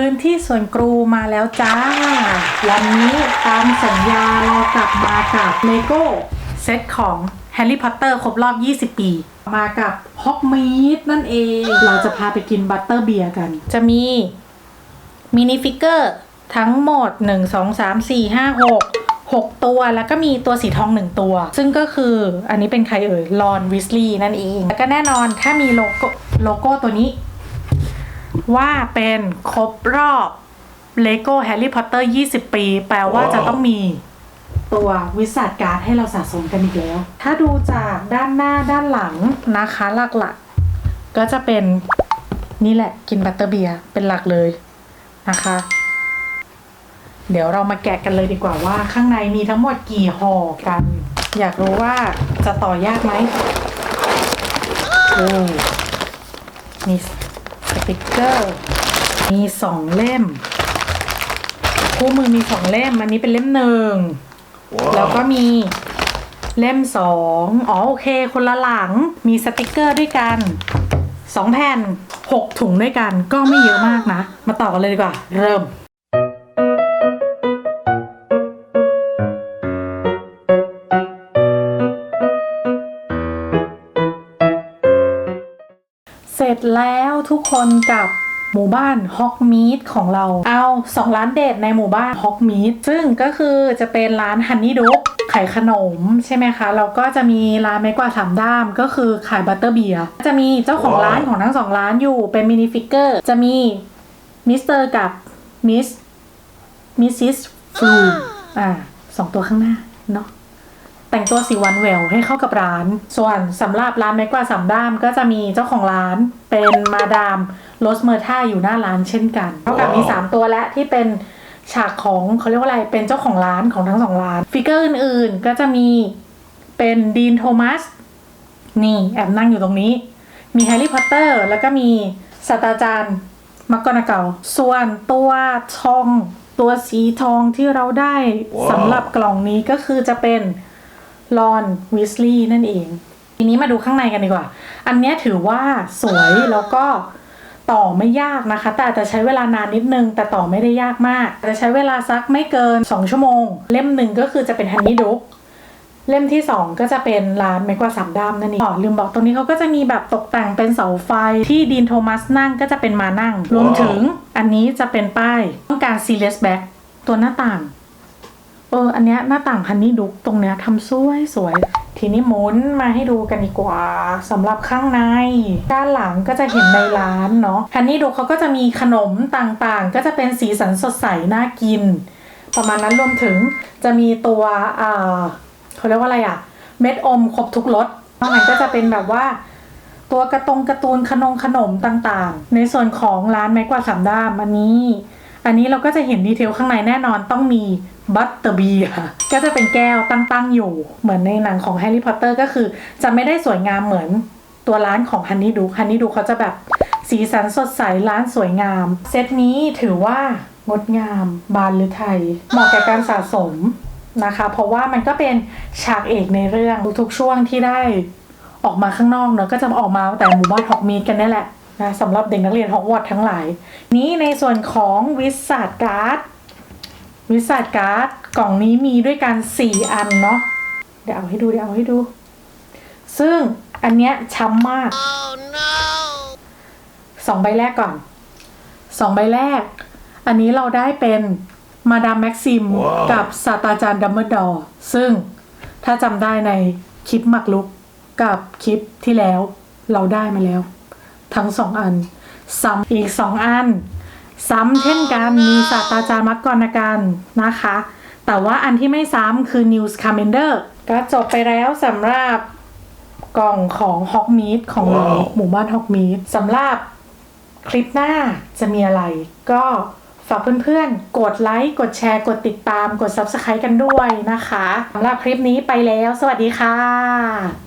พื้นที่ส่วนกรูมาแล้วจ้า วันนี้ตามสัญญาเรากลับมากับเลโก้เซตของแฮร์รี่พอตเตอร์ครบรอบ 20 ปี มากับฮอกมีดนั่นเอง เราจะพาไปกินบัตเตอร์เบียร์กัน จะมีมินิฟิกเกอร์ทั้งหมด 1 2 3 4 5 6 6 ตัวแล้วก็มีตัวสีทอง 1 ตัว ซึ่งก็คืออันนี้เป็นใครเอ่ยลอนวิสลีย์นั่นเอง แล้วก็แน่นอนถ้ามีโลโก้โลโก้ตัวนี้ ว่าเป็นครบรอบเลโก้แฮร์รี่พอตเตอร์ 20 ปี แปลว่าจะต้องมีตัววิสัทการ์ดให้เราสะสมกันอีกแล้ว ถ้าดูจากด้านหน้าด้านหลังนะคะหลักๆ ก็จะเป็นนี่แหละกินบัตเตอร์เบียร์เป็นหลักเลยนะคะ เดี๋ยวเรามาแกะกันเลยดีกว่าว่า ข้างในมีทั้งหมดกี่ห่อกัน อยากรู้ว่าจะต่อยากไหมโอ้มีส ติกเกอร์ มีสองเล่ม คู่มือมีสองเล่ม อันนี้เป็นเล่มหนึ่ง แล้วก็มีเล่มสองอ๋อโอเค คนละหลัง มีสติกเกอร์ด้วยกันสองแผ่นหกถุงด้วยกัน ก็ไม่เยอะมากนะ มาต่อกันเลยดีกว่า เริ่ม จแล้วทุกคนกับหมู่บ้านฮอกมีดของเรา เอาสองร้านเด็ดในหมู่บ้านฮอกมีดซึ่งก็คือจะเป็นร้านฮันนี่ดุกขายขนมใช่ไหมคะแล้วก็จะมีร้านไม้กวาดสามด้ามก็คือขายบัตเตอร์เบียร์จะมีเจ้าของร้านของทั้งสองร้านอยู่เป็นมินิฟิกเกอร์จะมีมิสเตอร์กับมิสมิสซิสฟลูอ่าสองตัวข้างหน้าเนาะ แต่งตัวสีวันแหววให้เข้ากับร้าน ส่วนสำหรับร้านไม้กวาดสามด้ามก็จะมีเจ้าของร้านเป็นมาดามโรสเมอร์ท่าอยู่หน้าร้านเช่นกันเท่ากับมี 3 ตัวและที่เป็นฉากของเขาเรียกว่าอะไรเป็นเจ้าของร้านของทั้งสองร้านฟิกเกอร์อื่นๆ ก็จะมีเป็นดีนโทมัสนี่แอบนั่งอยู่ตรงนี้ มีแฮร์รี่พอตเตอร์แล้วก็มีศาสตราจารย์มักกอนาเกาส่วนตัวทองตัวสีทองที่เราได้สำหรับกล่องนี้ก็คือจะเป็น ลอนวิสลีย์นั่นเอง ทีนี้มาดูข้างในกันดีกว่า อันเนี้ยถือว่าสวยแล้วก็ต่อไม่ยากนะคะ แต่อาจจะใช้เวลานานนิดนึง แต่ต่อไม่ได้ยากมากอาจจะใช้เวลาสักไม่เกิน 2 ชั่วโมง เล่มหนึ่งก็คือจะเป็นฮันนี่ดุกเล่มที่ 2 ก็จะเป็นร้านไม้กวาดสามด้ามนั่นเองอ๋อลืมบอกตรงนี้เขาก็จะมีแบบตกแต่งเป็นเสาไฟที่ดีนโทมัสนั่งก็จะเป็นมานั่ง รวมถึงอันนี้จะเป็นป้าย ต้องการซีเ e สแบ็กตัวหน้าต่างเอออันเนี้ยหน้าต่างฮันนี่ดุกตรงเนี้ยทำสวยสวย ทีนี้หมุนมาให้ดูกันดีกว่าสำหรับข้างใน ด้านหลังก็จะเห็นในร้านเนาะฮันนี่ดุกเขาก็จะมีขนมต่างๆ ก็จะเป็นสีสันสดใสน่ากิน ประมาณนั้นรวมถึงจะมีตัวอ่าเขาเรียกว่าอะไรอะเม็ดอมครบทุกรสนอกนั้นก็จะเป็นแบบว่าตัวกระตรงกร์ตูนขนมขนมต่างๆ ในส่วนของร้านไม้กวาดสามด้ามอันนี้ อันนี้เราก็จะเห็นดีเทลข้างในแน่นอนต้องมี บัตเตอร์เบียก็จะเป็นแก้วตั้งๆอยู่ เหมือนในหนังของแฮร์รี่พอตเตอร์ก็คือ จะไม่ได้สวยงามเหมือนตัวร้านของฮันนี่ดูฮันนี่ดูเขาจะแบบสีสันสดใสร้านสวยงาม เซตนี้ถือว่างดงาม บานหรือไทย เหมาะแกับการสะสมนะคะ เพราะว่ามันก็เป็นฉากเอกในเรื่องทุกๆช่วงที่ได้ออกมาข้างนอกเนอะก็จะออกมาแต่หมู่บ้านฮอกมีดกันนี่แหละนะสำหรับเด็กนักเรียนฮอกวอตส์ทั้งหลาย นี้ในส่วนของวิสัทการ์ด วิสัทการ์ดกล่องนี้มีด้วยกัน4อันเนาะเดี๋ยวเอาให้ดูเดี๋ยวเอาให้ดู ซึ่งอันเนี้ยช้ำมากสองใบแรกก่อนสองใบแรก อันนี้เราได้เป็นมาดามแม็กซิมว้าวกับศาสตราจารย์ดัมเบิลดอร์ซึ่งถ้าจำได้ในคลิปหมักลุกกับคลิปที่แล้วเราได้มาแล้ว ทั้งสองอันซ้ำอีกสองอัน ซ้ำเช่นกันมีศาสตราจารย์มักกรณกันนะคะ แต่ว่าอันที่ไม่ซ้ำคือ News Commander ก็จบไปแล้วสำหรับกล่องของฮอกมีดของเราว้าวหมู่บ้านฮอกมีดสำหรับคลิปหน้าจะมีอะไร ก็ฝากเพื่อนๆ กดไลค์ กดแชร์ กดติดตาม กด Subscribe กันด้วยนะคะสำหรับคลิปนี้ไปแล้ว สวัสดีค่ะ